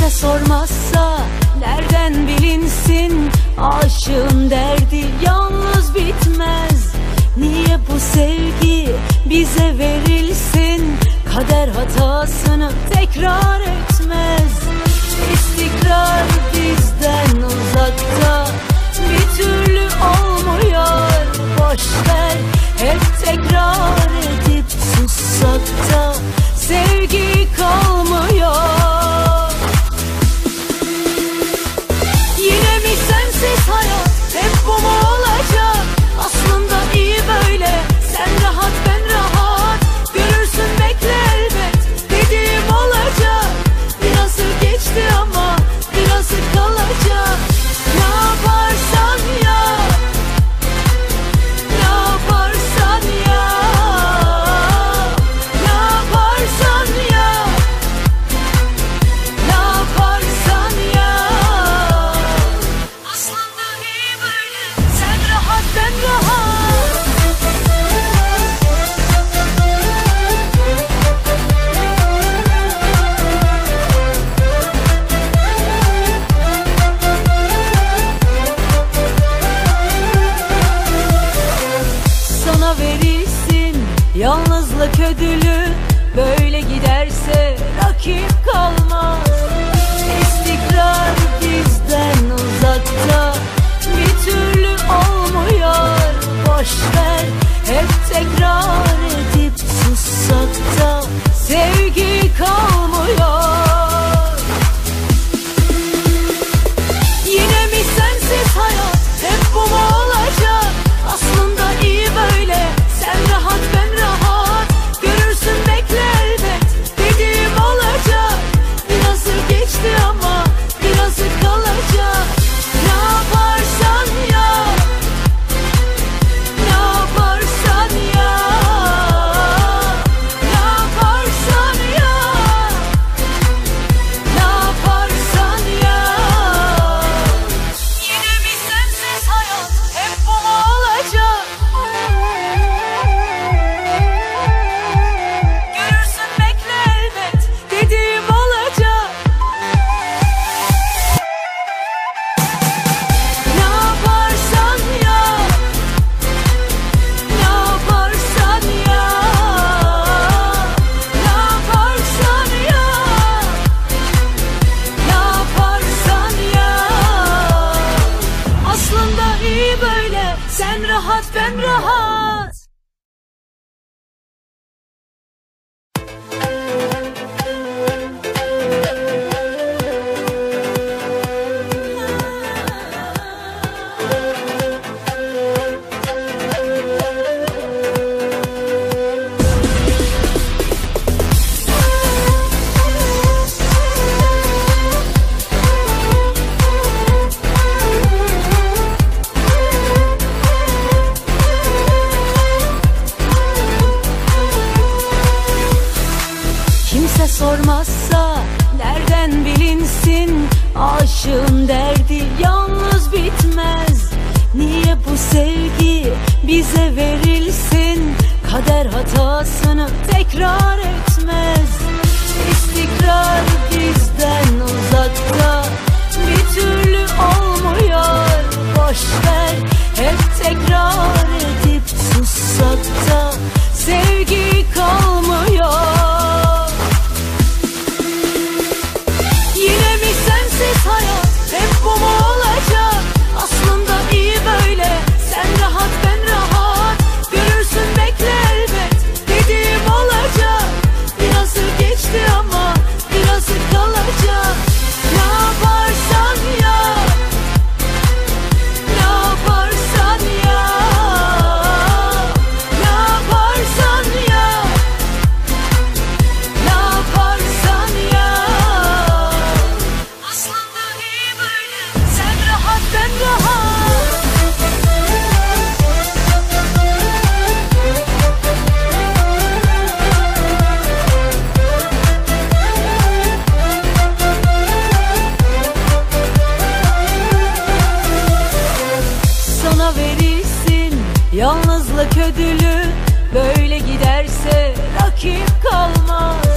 kimse sormazsa nereden bilinsin? Aşığın derdi yalnız bitmez. Niye bu sevgi bize verilsin? Kader hatasını tekrar etmez. İstikrar bizden uzakta. Bir türlü bana verirsin. Yalnızlık ödülü böyle giderse rakip kalmaz. İstikrar bizden. Oh. kimse sormazsa nereden bilinsin? Aşığın derdi yalnız bitmez. Niye bu sevgi bize verilsin? Kader hatasını tekrar et. Balık ödülü böyle giderse rakip kalmaz.